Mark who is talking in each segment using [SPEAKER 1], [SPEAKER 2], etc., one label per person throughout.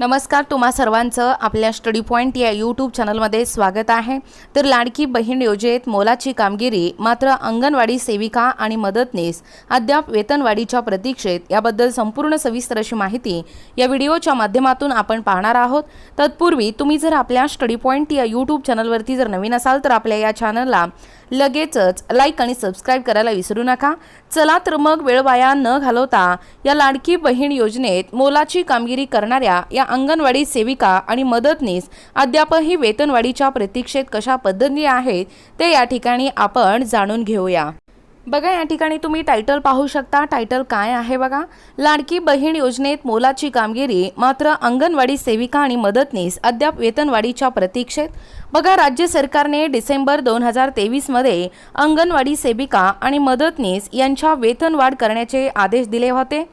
[SPEAKER 1] नमस्कार तुम्हा सर्वांचं आपल्या स्टडी पॉईंट या यूट्यूब चॅनलमध्ये स्वागत आहे. तर लाडकी बहीण योजनेत मोलाची कामगिरी मात्र अंगणवाडी सेविका आणि मदतनीस अद्याप वेतनवाढीच्या प्रतीक्षेत याबद्दल संपूर्ण सविस्तर अशी माहिती या व्हिडिओच्या माध्यमातून आपण पाहणार आहोत. तत्पूर्वी तुम्ही जर आपल्या स्टडी पॉईंट या यूट्यूब चॅनलवरती जर नवीन असाल तर आपल्या या चॅनलला लगेचच लाईक आणि सबस्क्राईब करायला विसरू नका. चला तर मग वेळ वाया न घालवता या लाडकी बहीण योजनेत मोलाची कामगिरी करणाऱ्या या अंगणवाडी सेविका आणि मदतनीस अद्यापही वेतनवाढीच्या प्रतीक्षेत कशा पद्धती आहेत ते या ठिकाणी आपण जाणून घेऊया. बघा या ठिकाणी तुम्ही टायटल पाहू शकता. टायटल काय आहे बघा? लाडकी बहीण योजनेत मोलाची कामगिरी मात्र अंगणवाडी सेविका आणि मदतनीस अद्याप वेतनवाढीच्या प्रतीक्षेत. बघा राज्य सरकारने डिसेंबर दोन हजार तेवीसमध्ये अंगणवाडी सेविका आणि मदतनीस यांच्या वेतनवाढ करण्याचे आदेश दिले होते.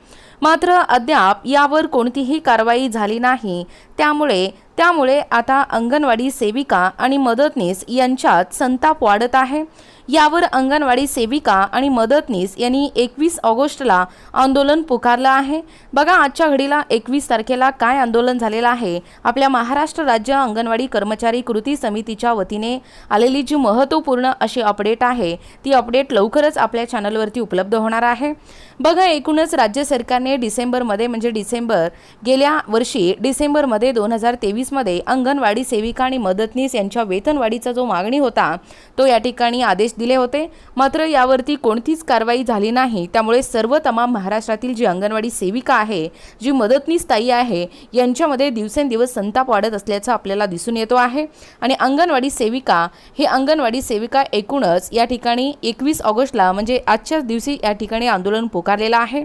[SPEAKER 1] मात्र अद्याप यावर कोणतीही कारवाई झाली नाही. त्यामुळे त्यामुळे आता अंगणवाडी सेविका आणि मदतनीस यांच्यात संताप वाढत आहे. यावर अंगणवाडी सेविका आणि मदतनीस यांनी एकवीस ऑगस्टला आंदोलन पुकारलं आहे. बघा आजच्या घडीला एकवीस तारखेला काय आंदोलन झालेलं आहे. आपल्या महाराष्ट्र राज्य अंगणवाडी कर्मचारी कृती समितीच्या वतीने आलेली जी महत्त्वपूर्ण अशी अपडेट आहे ती अपडेट लवकरच आपल्या चॅनलवरती उपलब्ध होणार आहे. बघा एकूणच राज्य सरकारने डिसेंबरमध्ये म्हणजे डिसेंबर गेल्या वर्षी डिसेंबरमध्ये दोन हजार तेवीसमध्ये अंगणवाडी सेविका आणि मदतनीस यांच्या वेतनवाढीचा जो मागणी होता तो या ठिकाणी आदेश दिले होते. मात्र यावरती कोणतीच कारवाई झाली नाही. त्यामुळे सर्व तमाम महाराष्ट्रातील जी अंगणवाडी सेविका आहे जी मदतनीस ताई आहे यांच्यामध्ये दिवसेंदिवस संताप वाढत असल्याचं आपल्याला दिसून येतो आहे. आणि अंगणवाडी सेविका हे अंगणवाडी सेविका एकूणच या ठिकाणी एकवीस ऑगस्टला म्हणजे आजच्याच दिवशी या ठिकाणी आंदोलन पुकारलेलं आहे.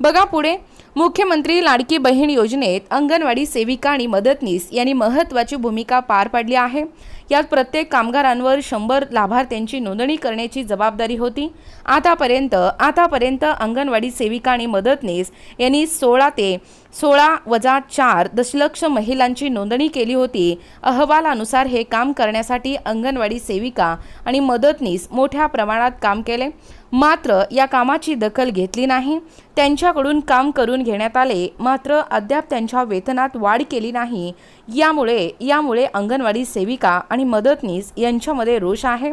[SPEAKER 1] बघा पुढे. मुख्यमंत्री लाडकी बहीण योजनेत अंगणवाडी सेविका आणि मदतनीस यांनी महत्त्वाची भूमिका पार पाडली आहे. यात प्रत्येक कामगारांवर शंभर लाभार्थ्यांची नोंदणी करण्याची जबाबदारी होती. आतापर्यंत आतापर्यंत अंगणवाडी सेविका आणि मदतनीस यांनी सोळा ते सोळा वजा चार दशलक्ष महिलांची नोंदणी केली होती. अहवालानुसार हे काम करण्यासाठी अंगणवाडी सेविका आणि मदतनीस मोठ्या प्रमाणात काम केले. मात्र या कामाची दखल घेतली नाही. त्यांच्याकडून काम करून घेण्यात आले. मात्र अद्याप त्यांच्या वेतनात वाढ केली नाही. यामुळे यामुळे अंगणवाडी सेविका आणि मदतनीस यांच्यामध्ये रोष आहे.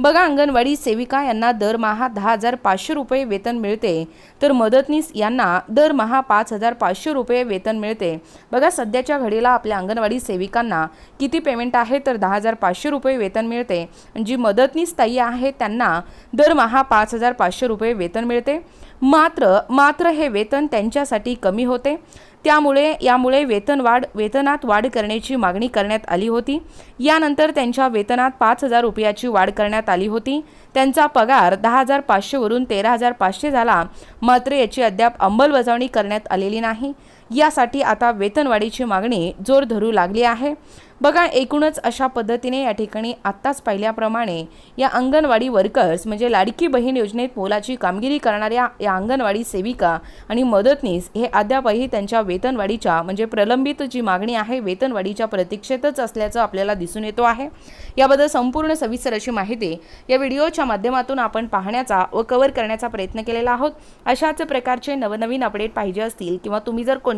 [SPEAKER 1] बघा अंगणवाडी सेविका यांना दरमहा दहा हजार पाचशे रुपये वेतन मिळते. तर मदतनीस यांना दरमहा पाच हजार पाचशे रुपये वेतन मिळते. बघा सध्याच्या घडीला आपल्या अंगणवाडी सेविकांना किती पेमेंट आहे तर दहा हजार पाचशे रुपये वेतन मिळते. जी मदतनीस ताई आहे त्यांना दरमहा पाच हजार पाचशे रुपये वेतन मिळते. मात्र मात्र हे वेतन त्यांच्यासाठी कमी होते. त्यामुळे यामुळे वेतनवाढ वेतनात वाढ करण्याची मागणी करण्यात आली होती. यानंतर त्यांच्या वेतनात पाच हजार रुपयाची वाढ करण्यात आली होती. त्यांचा पगार दहा हजार पाचशेवरून तेरा हजार पाचशे झाला. मात्र याची अद्याप अंमलबजावणी करण्यात आलेली नाही. यासाठी आता वेतनवाढीची मागणी जोर धरू लागली आहे. बघा एकूणच अशा पद्धतीने या ठिकाणी आत्ताच पाहिल्याप्रमाणे या अंगणवाडी वर्कर्स म्हणजे लाडकी बहीण योजनेत मोलाची कामगिरी करणाऱ्या या अंगणवाडी सेविका आणि मदतनीस हे अद्यापही त्यांच्या वेतनवाढीच्या म्हणजे प्रलंबित जी मागणी आहे वेतनवाढीच्या प्रतीक्षेतच असल्याचं आपल्याला दिसून येतो आहे. याबद्दल संपूर्ण सविस्तर अशी माहिती या व्हिडिओच्या माध्यमातून आपण पाहण्याचा व कव्हर करण्याचा प्रयत्न केलेला आहोत. अशाच प्रकारचे नवनवीन अपडेट पाहिजे असतील किंवा तुम्ही जर कोण